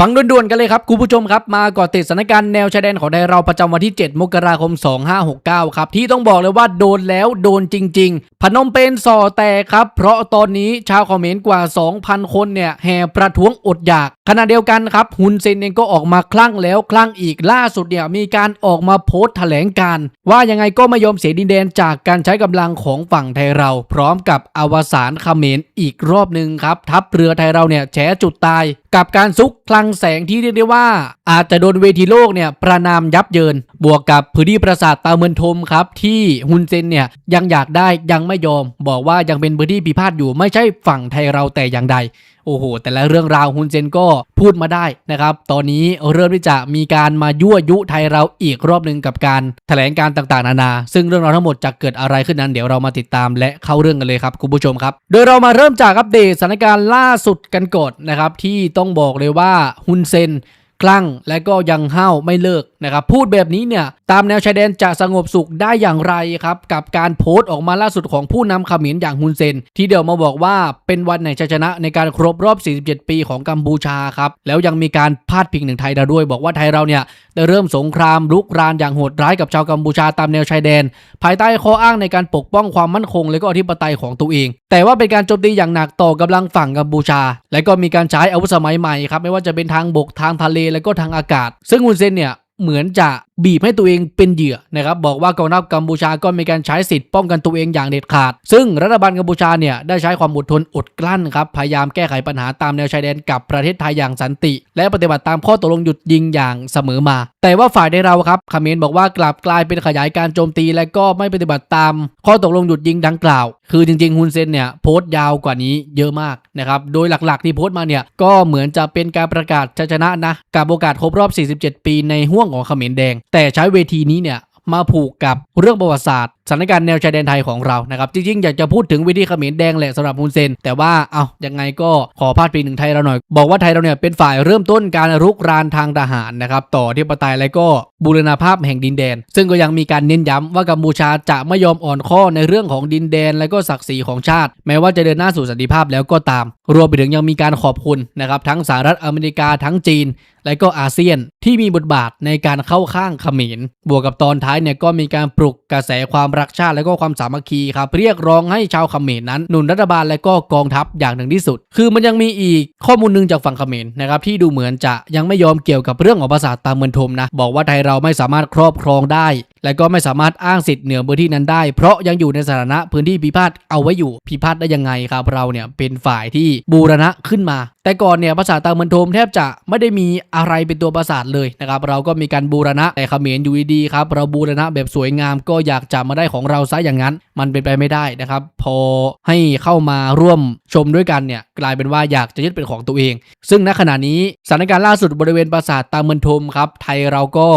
ฟังด่วนๆกันเลยครับคุณผู้ชมครับมาก่อติดสถานการณ์แนวชายแดนของไทยเราประจำวันที่ 7 มกราคม 2569 ครับที่ต้องบอกเลยว่าโดนแล้วโดนจริง ๆ พนมเปญส่อแตกครับ เพราะตอนนี้ชาวคอมเมนต์กว่า 2,000 คนเนี่ยแห่ประท้วงอดอยาก ขณะเดียวกันครับฮุนเซนเองก็ออกมาคลั่งแล้วคลั่งอีกล่าสุดเนี่ยมีการออกมาโพสต์แถลงการ์ว่ายังไงก็ไม่ยอมเสียดินแดนจากการใช้กำลังของฝั่งไทยเรา พร้อมกับอวสานเขมรอีกรอบหนึ่งครับทัพเรือไทยเราเนี่ยแฉจุดตาย กับการซุกคลังแสงที่เรียกได้ว่า อาจจะโดนเวทีโลกเนี่ยประนามยับเยิน บวกกับพื้นที่ปราสาทตาเมือนทมครับที่ฮุนเซนเนี่ยยังอยากได้ยังไม่ยอม บอกว่ายังเป็นพื้นที่พิพาทอยู่ไม่ใช่ฝั่งไทยเราแต่อย่างใด โอ้โห แต่ละเรื่องราวฮุนเซนก็พูดมาได้นะครับ ตอนนี้เริ่มที่จะมีการมายั่วยุไทยเราอีกรอบหนึ่งกับการแถลงการต่างๆ นานา ซึ่งเรื่องราวทั้งหมดจะเกิดอะไรขึ้นนั้น เดี๋ยวเรามาติดตามและเข้าเรื่องกันเลยครับคุณผู้ชมครับ โดยเรามาเริ่มจากอัปเดตสถานการณ์ล่าสุดกันก่อนนะครับที่ต้องบอกเลยว่าฮุนเซนคลั่งและก็ยังห้าวไม่เลิกนะครับพูดแบบนี้เนี่ยตามแนวชายแดนจะสงบสุขได้อย่างไรครับกับการโพสต์ออกมาล่าสุดของผู้นำเขมรอย่างฮุนเซน ที่เดี๋ยวมาบอกว่าเป็นวันแห่งชัยชนะในการครบรอบ 47 ปีของกัมพูชาครับแล้วยังมีการพาดพิงถึงไทยเราด้วย บอกว่าไทยเราเนี่ยได้เริ่มสงครามลุกรานอย่างโหดร้ายกับชาวกัมพูชาตามแนวชายแดน ภายใต้ข้ออ้างในการปกป้องความมั่นคง และก็อธิปไตยของตัวเอง แต่ว่าเป็นการโจมตีอย่างหนักต่อกำลังฝั่งกัมพูชา และก็มีการใช้อาวุธสมัยใหม่ครับไม่ว่าจะเป็นทางบกทางทะเลและก็ทางอากาศ ซึ่งฮุนเซนเนี่ย เหมือนจะ บีบให้ตัวเองเป็นเหยื่อนะครับบอกว่ากองทัพกัมพูชาก็มีการใช้สิทธิ์ป้องกันตัวเองอย่างเด็ดขาด ซึ่งรัฐบาลกัมพูชาเนี่ยได้ใช้ความอดทนอดกลั้นครับพยายามแก้ไขปัญหาตามแนวชายแดนกับประเทศไทยอย่างสันติ และปฏิบัติตามข้อตกลงหยุดยิงอย่างเสมอมา แต่ว่าฝ่ายในเราครับเมรบอกว่ากลับกลายเป็นขยายการโจมตี และก็ไม่ปฏิบัติตาม ข้อตกลงหยุดยิงดังกล่าว คือจริงๆฮุนเซนเนี่ยโพสต์ยาวกว่านี้เยอะมากนะครับโดยหลักๆที่โพสต์มาเนี่ยก็เหมือนจะเป็นการประกาศชัยชนะนะกับโอกาสครบรอบ 47 ปีในห่วงของเขมรแดง แต่ใช้เวทีนี้เนี่ยมาผูกกับเรื่องประวัติศาสตร์ สถานการณ์แนวชายแดนไทยของเรานะครับจริงๆอยากจะพูดถึงวิธีเขมรแดงแหละสำหรับฮุนเซน แต่ว่าเอายังไงก็ขอพาดพิงถึงไทยเราหน่อย บอกว่าไทยเราเนี่ยเป็นฝ่ายเริ่มต้นการรุกรานทางทหารนะครับต่อที่ปไตยและก็บูรณาภาพแห่งดินแดน ซึ่งก็ยังมีการเน้นย้ำว่ากัมพูชาจะไม่ยอมอ่อนข้อในเรื่องของดินแดนและก็ศักดิ์ศรีของชาติ แม้ว่าจะเดินหน้าสู่สันติภาพแล้วก็ตาม รวมไปถึงยังมีการขอบคุณนะครับทั้งสหรัฐอเมริกาทั้งจีน และก็อาเซียนที่มีบทบาทในการเข้าข้างเขมรบวกกับตอนท้ายเนี่ยก็มีการปลุกกระแสความรักชาติและก็ความสามัคคีครับเรียกร้องให้ชาวเขมรนั้นหนุนรัฐบาลและก็กองทัพอย่างหนึ่งที่สุด คือมันยังมีอีกข้อมูลหนึงจากฝั่งเขมรนะครับที่ดูเหมือนจะยังไม่ยอมเกี่ยวกับเรื่องของภาษาตามเมืองทมนะบอกว่าไทยเราไม่สามารถครอบครองได้ และก็ไม่สามารถอ้างสิทธิ์เหนือพื้นที่นั้นได้ เพราะยังอยู่ในสถานะพื้นที่พิพาทเอาไว้อยู่พิพาทได้ยังไงครับเราเนี่ยเป็นฝ่ายที่บูรณะขึ้นมา แต่ก่อนเนี่ยภาษาตามเมืองทมแทบจะไม่ได้มีอะไรเป็นตัวประสาทเลยนะครับเราก็มีการบูรณะแต่เขมรอยู่ดีครับเราบูรณะแบบสวยงามก็อยากจะมาได้ของเราซะอย่างนั้น มันเป็นไปไม่ได้นะครับ พอให้เข้ามาร่วมชมด้วยกันเนี่ยกลายเป็นว่าอยากจะยึดเป็นของตัวเอง ซึ่งณขณะนี้สถานการณ์ล่าสุดบริเวณปราสาทตามเมืองทมครับไทยเราก็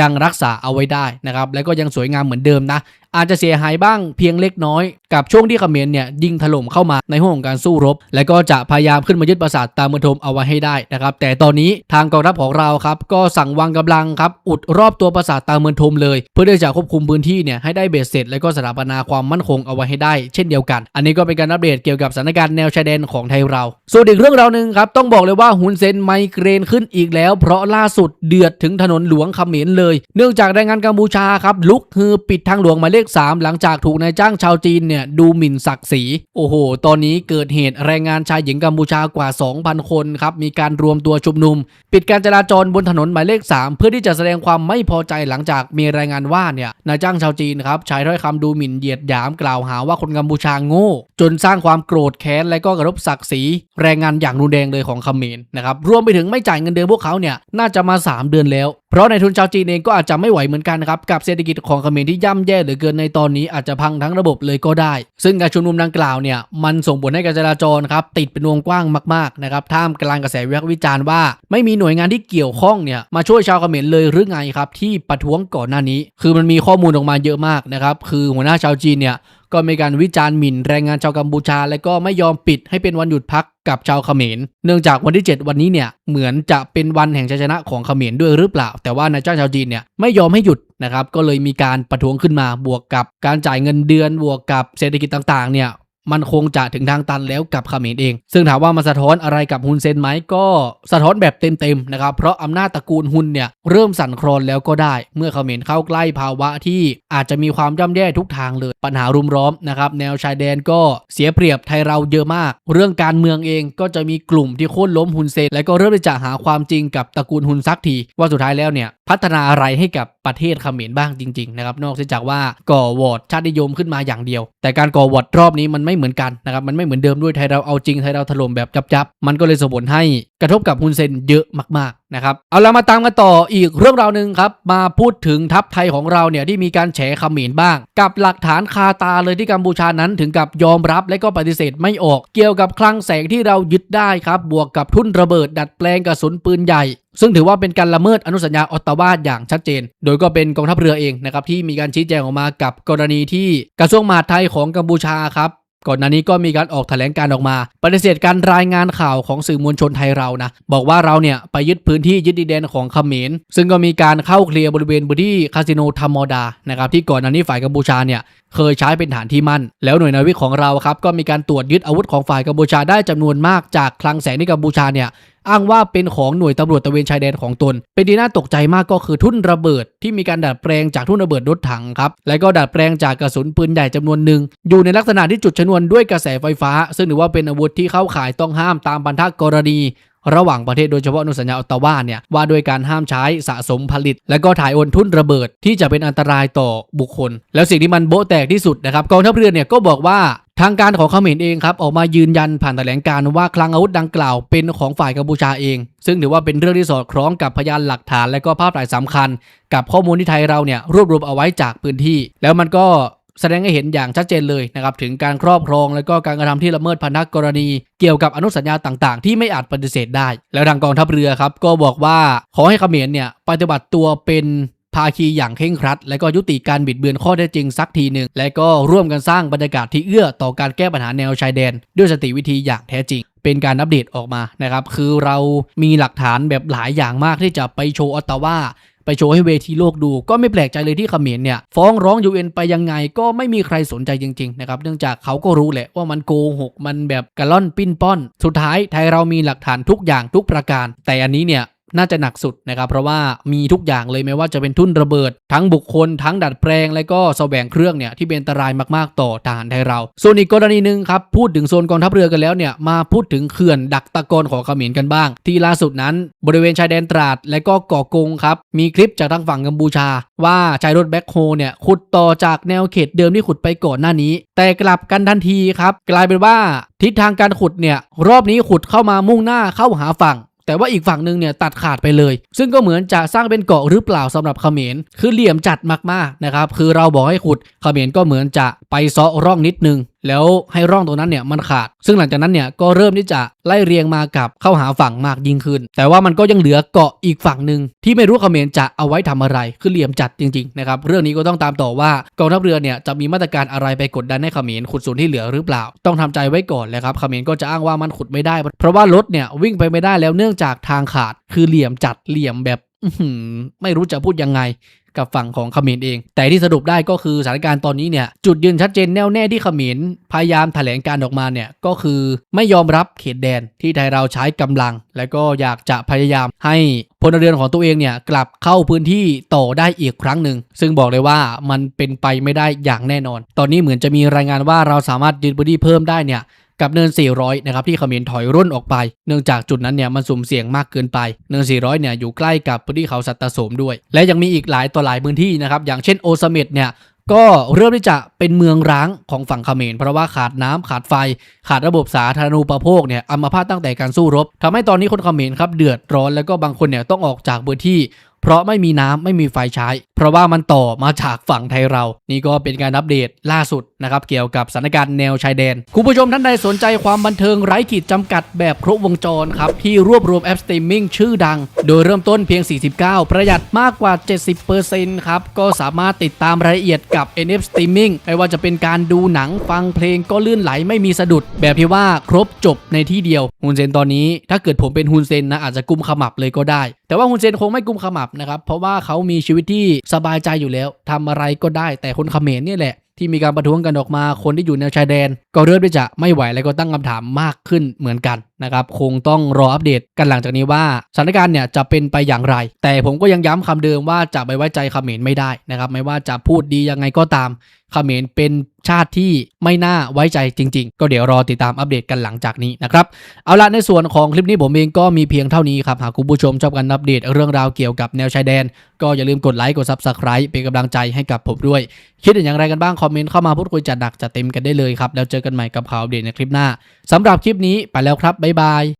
ยังรักษาเอาไว้ได้นะครับแล้วก็ยังสวยงามเหมือนเดิมนะอาจจะเสียหายบ้างเพียงเล็กน้อย กับช่วงที่เขมรเนี่ยยิงถล่มเข้ามาในห้วงของการสู้รบ และก็จะพยายามขึ้นมายึดปราสาทตามเมืองทมเอาไว้ให้ได้นะครับแต่ตอนนี้ทางกองทัพของเราครับก็สั่งวางกำลังครับอุดรอบตัวปราสาทตามเมืองทมเลย เพื่อที่จะควบคุมพื้นที่เนี่ยให้ได้เบสเสร็จ และก็สถาปนาความมั่นคงเอาไว้ให้ได้ เช่นเดียวกัน อันนี้ก็เป็นการอัปเดตเกี่ยวกับสถานการณ์แนวชายแดนของไทยเรา ส่วนอีกเรื่องราวหนึ่งครับต้องบอกเลยว่าฮุนเซนไมเกรนขึ้นอีกแล้ว เพราะล่าสุดเดือดถึงถนนหลวงเขมรเลย เนื่องจากแรงงานกัมพูชาครับลุกฮือปิดทางหลวงหมายเลข3 หลังจากถูกนายจ้างชาวจีนเนี่ยดูหมิ่นศักดิ์ศรีโอ้โห ตอนนี้เกิดเหตุแรงงานชายหญิงกัมพูชากว่า 2,000 คนครับมีการรวมตัวชุมนุม ปิดการจราจรบนถนนหมายเลข 3 เพื่อที่จะแสดงความไม่พอใจหลังจากมีรายงานว่าเนี่ยนายจ้างชาวจีนครับใช้ถ้อยคำดูหมิ่นเหยียดหยามกล่าวหาว่าคนกัมพูชาโง่ จนสร้างความโกรธแค้นและก็กระทบศักดิ์ศรีแรงงานอย่างรุนแรงเลยของเขมรนะครับรวมไปถึงไม่จ่ายเงินเดือนพวกเขาเนี่ยน่าจะมา 3 เดือนแล้ว เพราะในทุนชาวจีนเองก็อาจจะไม่ไหวเหมือนกันครับกับเศรษฐกิจของเขมรที่ย่ำแย่เหลือเกินในตอนนี้อาจจะพังทั้งระบบเลยก็ได้ ซึ่งการชุมนุมดังกล่าวเนี่ยมันส่งผลให้การจราจรครับติดเป็นวงกว้างมากๆนะครับท่ามกลางกระแสวิพากษ์วิจารณ์ว่า ไม่มีหน่วยงานที่เกี่ยวข้องเนี่ยมาช่วยชาวเขมรเลยหรือไงครับที่ประท้วงก่อนหน้านี้ คือมันมีข้อมูลออกมาเยอะมากนะครับคือหัวหน้าชาวจีนเนี่ยก็มีการวิจารณ์หมิ่นแรงงานชาวกัมพูชา และก็ไม่ยอมปิดให้เป็นวันหยุดพัก กับชาวเขมร เนื่องจากวันที่ 7 วันนี้เนี่ยเหมือนจะเป็นวันแห่งชัยชนะของเขมรด้วยหรือเปล่า แต่ว่านายจ้างชาวจีนเนี่ยไม่ยอมให้หยุดนะครับก็เลยมีการประท้วงขึ้นมาบวกกับการจ่ายเงินเดือนบวกกับเศรษฐกิจต่างๆเนี่ย มันคงจะถึงทางตันแล้วกับเขมรเอง ซึ่งถามว่ามันสะท้อนอะไรกับฮุนเซนไหมก็สะท้อนแบบเต็มๆนะครับเพราะอำนาจตระกูลฮุนเนี่ยเริ่มสั่นคลอนแล้วก็ได้ เมื่อเขมรเข้าใกล้ภาวะที่อาจจะมีความย่ำแย่ทุกทางเลย ปัญหารุมร้อมนะครับแนวชายแดนก็เสียเปรียบไทยเราเยอะมาก เรื่องการเมืองเองก็จะมีกลุ่มที่โค่นล้มฮุนเซนและก็เริ่มจะหาความจริงกับตระกูลฮุนซักทีว่าสุดท้ายแล้วเนี่ยพัฒนาอะไรให้กับประเทศเขมรบ้างจริงๆนะครับนอกจากว่าก่อวอร์ดชาตินิยมขึ้นมาอย่างเดียว แต่การก่อวอร์ดรอบนี้มันไม่เหมือนกันนะครับมันไม่เหมือนเดิมด้วยไทยเราเอาจริงไทยเราถล่มแบบจับๆมันก็เลยส่งผลให้กระทบกับฮุนเซนเยอะมากๆนะครับเอาละมาตามกันต่ออีกเรื่องราวหนึ่งครับมาพูดถึงทัพไทยของเราเนี่ยที่มีการแฉขมรบ้าง กับหลักฐานคาตาเลยที่กัมพูชานั้นถึงกับยอมรับและก็ปฏิเสธไม่ออก เกี่ยวกับคลังแสงที่เรายึดได้ครับบวกกับทุ่นระเบิดดัดแปลงกระสุนปืนใหญ่ซึ่งถือว่าเป็นการละเมิดอนุสัญญาออตตาวาอย่างชัดเจน โดยก็เป็นกองทัพเรือเองนะครับที่มีการชี้แจงออกมากับกรณีที่กระทรวงมหาดไทยของกัมพูชาครับ ก่อนหน้านี้ก็มีการออกแถลงการออกมา ปฏิเสธการรายงานข่าวของสื่อมวลชนไทยเรานะ บอกว่าเราเนี่ยไปยึดพื้นที่ยึดดินแดนของเขมร ซึ่งก็มีการเข้าเคลียร์บริเวณพื้นที่คาสิโนธรรมดานะครับที่ก่อนหน้านี้ฝ่ายกัมพูชาเนี่ย เคยใช้เป็นฐานที่มั่น แล้วหน่วยนาวิกของเราครับก็มีการตรวจยึดอาวุธของฝ่ายกัมพูชาได้จำนวนมากจากคลังแสงที่กัมพูชาเนี่ยอ้างว่าเป็นของหน่วยตำรวจตะเวนชายแดนของตน เป็นที่น่าตกใจมากก็คือทุ่นระเบิดที่มีการดัดแปลงจากทุ่นระเบิดรถถังครับ และก็ดัดแปลงจากกระสุนปืนใหญ่จำนวนหนึ่ง อยู่ในลักษณะที่จุดชนวนด้วยกระแสไฟฟ้า ซึ่งถือว่าเป็นอาวุธที่เข้าข่ายต้องห้ามตามบรรทัดกรณี ระหว่างประเทศโดยเฉพาะอนุสัญญาออตตาวาเนี่ยว่าด้วยการห้ามใช้สะสมผลิต และก็ถ่ายโอนทุนระเบิดที่จะเป็นอันตรายต่อบุคคล แล้วสิ่งที่มันโบ๊ะแตกที่สุดนะครับกองทัพเรือเนี่ยก็บอกว่าทางการของเขมรเองครับออกมายืนยันผ่านแถลงการณ์ว่าคลังอาวุธดังกล่าวเป็นของฝ่ายกัมพูชาเอง ซึ่งถือว่าเป็นเรื่องที่สอดคล้องกับพยานหลักฐาน และก็ภาพถ่ายสำคัญ กับข้อมูลที่ไทยเราเนี่ยรวบรวมเอาไว้จากพื้นที่ แล้วมันก็ แสดงให้เห็นอย่างชัดเจนเลยนะครับถึงการครอบครองและก็การกระทำที่ละเมิดพันธกรณี เกี่ยวกับอนุสัญญาต่างๆ ที่ไม่อาจปฏิเสธได้ แล้วทางกองทัพเรือครับก็บอกว่าขอให้เขมรเนี่ยปฏิบัติตัวเป็นภาคีอย่างเคร่งครัด และก็ยุติการบิดเบือนข้อเท็จจริงสักทีหนึ่งและก็ร่วมกันสร้างบรรยากาศที่เอื้อต่อการแก้ปัญหาแนวชายแดน ด้วยสติวิธีอย่างแท้จริง เป็นการอัปเดตออกมานะครับคือเรามีหลักฐานแบบหลายอย่างมากที่จะไปโชว์ออตตาวา ไปโชว์ให้เวทีโลกดู ก็ไม่แปลกใจเลยที่เขมรเนี่ยฟ้องร้องยูเอ็นไปยังไงก็ไม่มีใครสนใจจริงๆนะครับเนื่องจากเขาก็รู้แหละว่ามันโกหกมันแบบกระล่อนปิ้นป้อน สุดท้ายไทยเรามีหลักฐานทุกอย่างทุกประการ แต่อันนี้เนี่ย น่าจะหนักสุดนะครับเพราะว่ามีทุกอย่างเลยไม่ว่าจะเป็นทุ่นระเบิด ทั้งบุคคล ทั้งดัดแปลง และก็แสวงเครื่องเนี่ยที่เป็นอันตรายมากๆต่อทหารไทยเรา ส่วนอีกกรณีหนึ่งครับพูดถึงโซนกองทัพเรือกันแล้วเนี่ยมาพูดถึงเขื่อนดักตะกอนของเขมรกันบ้าง ที่ล่าสุดนั้นบริเวณชายแดนตราดและก็เกาะกงครับมีคลิปจากทางฝั่งกัมพูชา ว่าใช้รถแบ็คโฮเนี่ยขุดต่อจากแนวเขตเดิมที่ขุดไปก่อนหน้านี้ แต่กลับกันทันทีครับกลายเป็นว่าทิศทางการขุดเนี่ยรอบนี้ขุดเข้ามามุ่งหน้าเข้าหาฝั่ง แต่ว่าอีกฝั่งหนึ่งเนี่ยตัดขาดไปเลย ซึ่งก็เหมือนจะสร้างเป็นเกาะหรือเปล่าสำหรับเขมร คือเหลี่ยมจัดมากๆนะครับ คือเราบอกให้ขุดเขมรก็เหมือนจะไปเซาะร่องนิดนึง แล้วให้ร่องตรงนั้นเนี่ยมันขาด ซึ่งหลังจากนั้นเนี่ยก็เริ่มที่จะไล่เรียงมากับเข้าหาฝั่งมากยิ่งขึ้น แต่ว่ามันก็ยังเหลือเกาะอีกฝั่งหนึ่งที่ไม่รู้เขมรจะเอาไว้ทำอะไรคือเหลี่ยมจัดจริงๆนะครับเรื่องนี้ก็ต้องตามต่อว่ากองทัพเรือเนี่ยจะมีมาตรการอะไรไปกดดันให้เขมรขุดส่วนที่เหลือหรือเปล่า ต้องทำใจไว้ก่อนเลยครับเขมรก็จะอ้างว่ามันขุดไม่ได้ เพราะว่ารถเนี่ยวิ่งไปไม่ได้แล้วเนื่องจากทางขาด คือเหลี่ยมจัดเหลี่ยมแบบไม่รู้จะพูดยังไง กับฝั่งของเขมรเอง แต่ที่สรุปได้ก็คือสถานการณ์ตอนนี้เนี่ยจุดยืนชัดเจนแน่วแน่ที่เขมรพยายามแถลงการออกมาเนี่ยก็คือไม่ยอมรับเขตแดนที่ไทยเราใช้กำลัง และก็อยากจะพยายามให้พลเรือนของตัวเองเนี่ยกลับเข้าพื้นที่ต่อได้อีกครั้งหนึ่ง ซึ่งบอกเลยว่ามันเป็นไปไม่ได้อย่างแน่นอน ตอนนี้เหมือนจะมีรายงานว่าเราสามารถยึดพื้นที่เพิ่มได้เนี่ย กับเนิน 400 นะครับที่เขมรถอยร่นออกไป เนื่องจากจุดนั้นเนี่ยมันสุ่มเสี่ยงมากเกินไป เนิน 400 เนี่ยอยู่ใกล้กับพื้นที่เขาสัตตโสมด้วย และยังมีอีกหลายต่อหลายพื้นที่นะครับอย่างเช่นโอซาเมดเนี่ยก็เริ่มที่จะเป็นเมืองร้างของฝั่งเขมรเพราะว่าขาดน้ำขาดไฟ ขาดระบบสาธารณูปโภคเนี่ยอัมพาตตั้งแต่การสู้รบทำให้ตอนนี้คนเขมรครับเดือดร้อนแล้วก็บางคนเนี่ยต้องออกจากพื้นที่ เพราะไม่มีน้ำไม่มีไฟใช้ เพราะว่ามันต่อมาจากฝั่งไทยเรา นี่ก็เป็นการอัปเดตล่าสุดนะครับเกี่ยวกับสถานการณ์แนวชายแดน คุณผู้ชมท่านใดสนใจความบันเทิงไร้ขีดจำกัดแบบครบวงจรครับ ที่รวบรวมแอปสตรีมมิ่งชื่อดัง โดยเริ่มต้นเพียง 49 ประหยัดมากกว่า 70%ครับ ก็สามารถติดตามรายละเอียดกับ NF Streaming ไม่ว่าจะเป็นการดูหนังฟังเพลงก็ลื่นไหลไม่มีสะดุด แบบที่ว่าครบจบในที่เดียวฮุนเซนตอนนี้ ถ้าเกิดผมเป็นฮุนเซนนะอาจจะกุมขมับเลยก็ได้ แต่ว่าฮุนเซนคงไม่กุมขมับนะครับ เพราะว่าเขามีชีวิตที่สบายใจอยู่แล้วทำอะไรก็ได้แต่คนเขมรนี่แหละที่มีการประท้วงกันออกมา คนที่อยู่แนวชายแดน ก็เริ่มที่จะไม่ไหวแล้วก็ตั้งคำถามมากขึ้นเหมือนกันนะครับ คงต้องรออัปเดตกันหลังจากนี้ว่าสถานการณ์เนี่ยจะเป็นไปอย่างไร แต่ผมก็ยังย้ำคำเดิมว่าจะไปไว้ใจเขมรไม่ได้นะครับ ไม่ว่าจะพูดดียังไงก็ตามเขมรเป็นชาติที่ไม่น่าไว้ใจจริง ๆ ก็เดี๋ยวรอติดตามอัปเดตกันหลังจากนี้นะครับ เอาละในส่วนของคลิปนี้ผมเองก็มีเพียงเท่านี้ครับหากคุณผู้ชมชอบการอัปเดตเรื่องราวเกี่ยวกับแนวชายแดน ก็อย่าลืมกดไลค์กด Subscribe เป็นกำลังใจให้กับผมด้วย คิดเห็นอย่างไรกันบ้างคอมเมนต์เข้ามาพูดคุยจัดดักจัดเต็มกันได้เลยครับแล้วเจอกันใหม่กับข่าวอัปเดตในคลิปหน้าสำหรับคลิปนี้ไปแล้วครับบ๊ายบาย